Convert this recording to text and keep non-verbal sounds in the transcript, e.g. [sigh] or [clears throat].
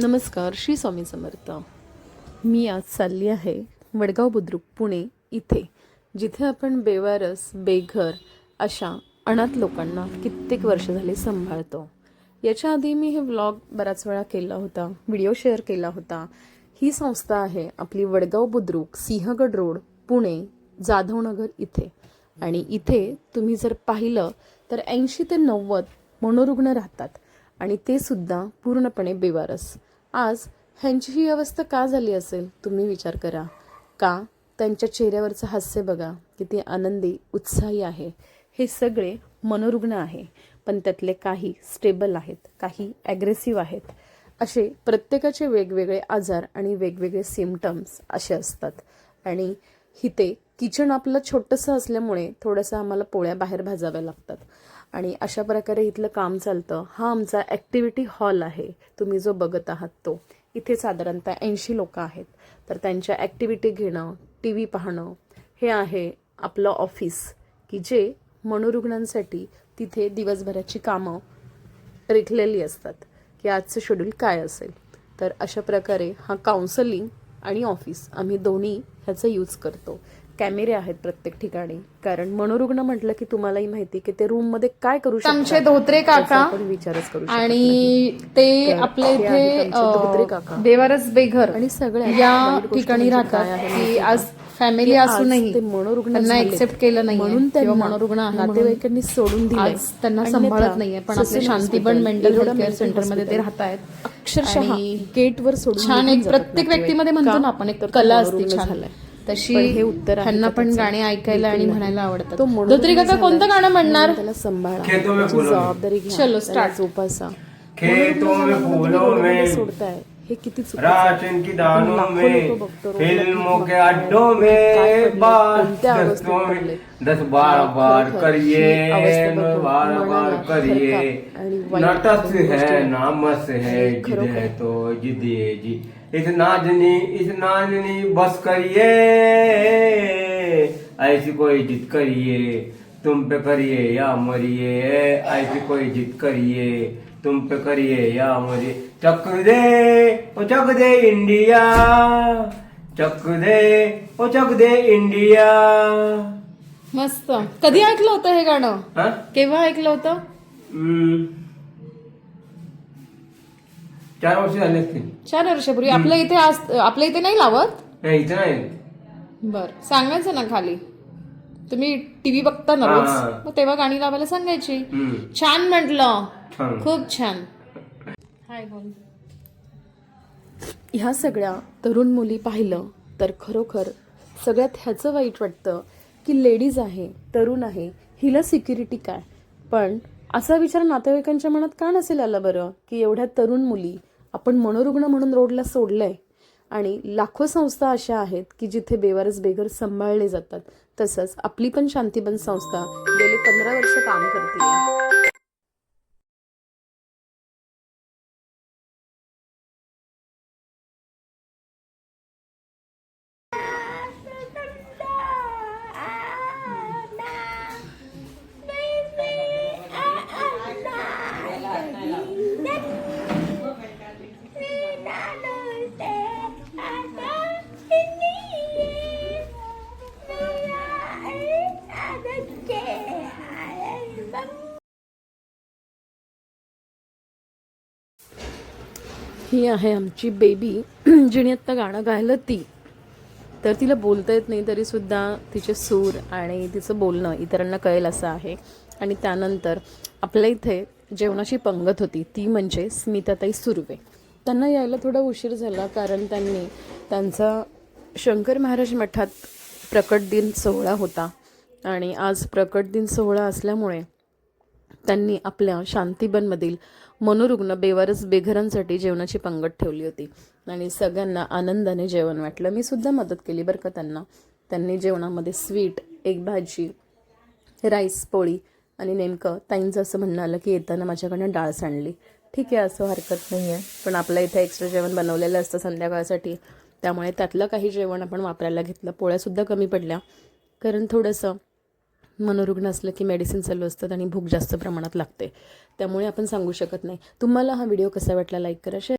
नमस्कार श्री स्वामी समर्थ. मी आज चालली आहे वडगाव बुद्रुक पुणे इथे जिथे आपण बेवारस बेघर अशा अनाथ लोकांना कित्येक वर्ष झाले सांभाळतो. याच्या आधी मी हे व्लॉग बराच वेळा केला होता व्हिडिओ शेअर केला होता. ही संस्था आहे आपली वडगाव बुद्रुक सिंहगड रोड पुणे जाधवनगर इथे. आणि इथे तुम्ही जर पाहिलं तर ऐंशी ते नव्वद मनोरुग्ण राहतात. आणि ते सुद्धा पूर्णपणे बेवारस. आज ह्यांची ही अवस्था का झाली असेल तुम्ही विचार करा. का? त्यांच्या चेहऱ्यावरचं हास्य बघा किती आनंदी उत्साही आहे. हे सगळे मनोरुग्ण आहे पण त्यातले काही स्टेबल आहेत काही ॲग्रेसिव्ह आहेत. असे प्रत्येकाचे वेगवेगळे आजार आणि वेगवेगळे सिमटम्स असे असतात. आणि हिते किचन आपलं छोटंसं असल्यामुळे थोडंसं आम्हाला पोळ्या बाहेर भाजाव्या लागतात. आणि अशा प्रकारे इथलं काम चालतं. हा आमचा ॲक्टिव्हिटी हॉल आहे. तुम्ही जो बघत आहात तो. इथे साधारणतः ऐंशी लोक आहेत. तर त्यांच्या ॲक्टिव्हिटी घेणं टी व्ही पाहणं हे आहे आपलं ऑफिस की जे मनोरुग्णांसाठी तिथे दिवसभराची कामं रेखलेली असतात. की आजचं शेड्यूल काय असेल? तर अशा प्रकारे हा काउन्सलिंग आणि ऑफिस आम्ही दोन्ही ह्याचा यूज करतो. कॅमेरे आहेत प्रत्येक ठिकाणी कारण मनोरुग्ण म्हटलं की तुम्हालाही माहिती की ते रूममध्ये काय करू शकतात आमचे धोत्रे काका विचारच करू. आणि ते आपल्या इथे धोत्रे काका. बेवारस बेघर आणि सगळ्यात या ठिकाणी म्हणजे काय राहतात की आज? फॅमिली असूनही ते मनोरुग्ण. एक्सेप्ट केलं नाही म्हणून मनोरुग्ण नातेवाईकांनी सोडून दिले आज त्यांना सांभाळत नाहीये पण आपल्या शांतीबन मेंटल हेल्थ केअर सेंटरमध्ये ते राहत आहेत अक्षरशः गेटवर सोडून छान एक प्रत्येक. व्यक्तीमध्ये म्हणतो? ना आपण एक कला असते छान झालाय. तशी पण हे उत्तर का पण? गाणी ऐकायला आणि म्हणायला. आवडतात धोत्री काका. कोणतं गाणं म्हणणार त्याला सांभाळा. जबाबदारी घ्या चलो, में. तुम्ही सोडताय हे किती राशन की दानों में फ़िल्मों के. अड्डों में बात में. दस बार बार करिए बार बार करिए. नटस है नामस है जिद है तो जिद है जी. इस नाजनी इस नाजनी बस करिए. ऐसी कोई जिद करिए तुम पे करिए या मरिए. ऐसी कोई जिद करिए तुम पे करिए या मरिए चक दे ओ चक दे इंडिया. चक दे ओ चक दे इंडिया. मस्त. कधी ऐकलं होतं हे गाणं? हा? केव्हा ऐकलं होतं? हम्म. चार वर्ष झाले असतील. चार वर्षापूर्वी. आपल्या इथे आज आपल्या इथे नाही लावत? नाही इथं नाही. बर. सांगायचं ना खाली. तुम्ही टीव्ही बघता ना रोज हा. मग तेव्हा गाणी लावायला सांगायची. हम्म. छान म्हटलं. छान. खूप छान. हाय बोल. ह्या सगळ्या तरुण मुली पाहिलं तर खरोखर सगळ्यात ह्याचं वाईट वाटतं की लेडीज आहे तरुण आहे हिला सिक्युरिटी काय? पण असा विचार नातेवाईकांच्या मनात का नसेल आला बरं की एवढ्या तरुण मुली आपण मनोरुग्ण म्हणून रोडला सोडलंय? आणि लाखो संस्था अशा आहेत की जिथे बेवारस बेघर सांभाळले जातात. तसंच आपली पण शांतीबन संस्था गेले पंधरा वर्ष काम करते ही आहे आमची बेबी [clears throat] जिने आत्ता गाणं गायलं ती. तर तिला बोलता येत नाही तरीसुद्धा तिचे सूर आणि तिचं बोलणं इतरांना कळेल असं आहे. आणि त्यानंतर आपल्या इथे जेवणाची पंगत होती. ती म्हणजे स्मिताताई सुर्वे. त्यांना यायला थोडा उशीर झाला कारण त्यांनी त्यांचा शंकर महाराज मठात प्रकट दिन सोहळा होता. आणि आज प्रकट दिन सोहळा असल्यामुळे त्यांनी आपल्या शांतीबनमधील मनोरुग्ण बेवारस बेघरांसाठी जेवणाची पंगत ठेवली होती. आणि सगळ्यांना आनंदाने जेवण वाटलं. मी सुद्धा मदत केली बरं का त्यांना. त्यांनी जेवणामध्ये स्वीट एक भाजी राईस पोळी आणि नेमकं ताईंचं असं म्हणणं आलं की येताना माझ्याकडनं डाळ सांडली. ठीक आहे असं हरकत नाही आहे पण आपल्या इथे एक्स्ट्रा जेवण बनवलेलं असतं संध्याकाळसाठी. त्यामुळे त्यातलं काही जेवण आपण वापरायला घेतलं. पोळ्यासुद्धा कमी पडल्या. कारण थोडंसं मनोरुग्ण असलं की मेडिसिन चालू असतात आणि भूक जास्त प्रमाणात लागते. त्यामुळे आपण सांगू शकत नाही. तुम्हाला हा व्हिडिओ कसा वाटला लाईक करा शेअर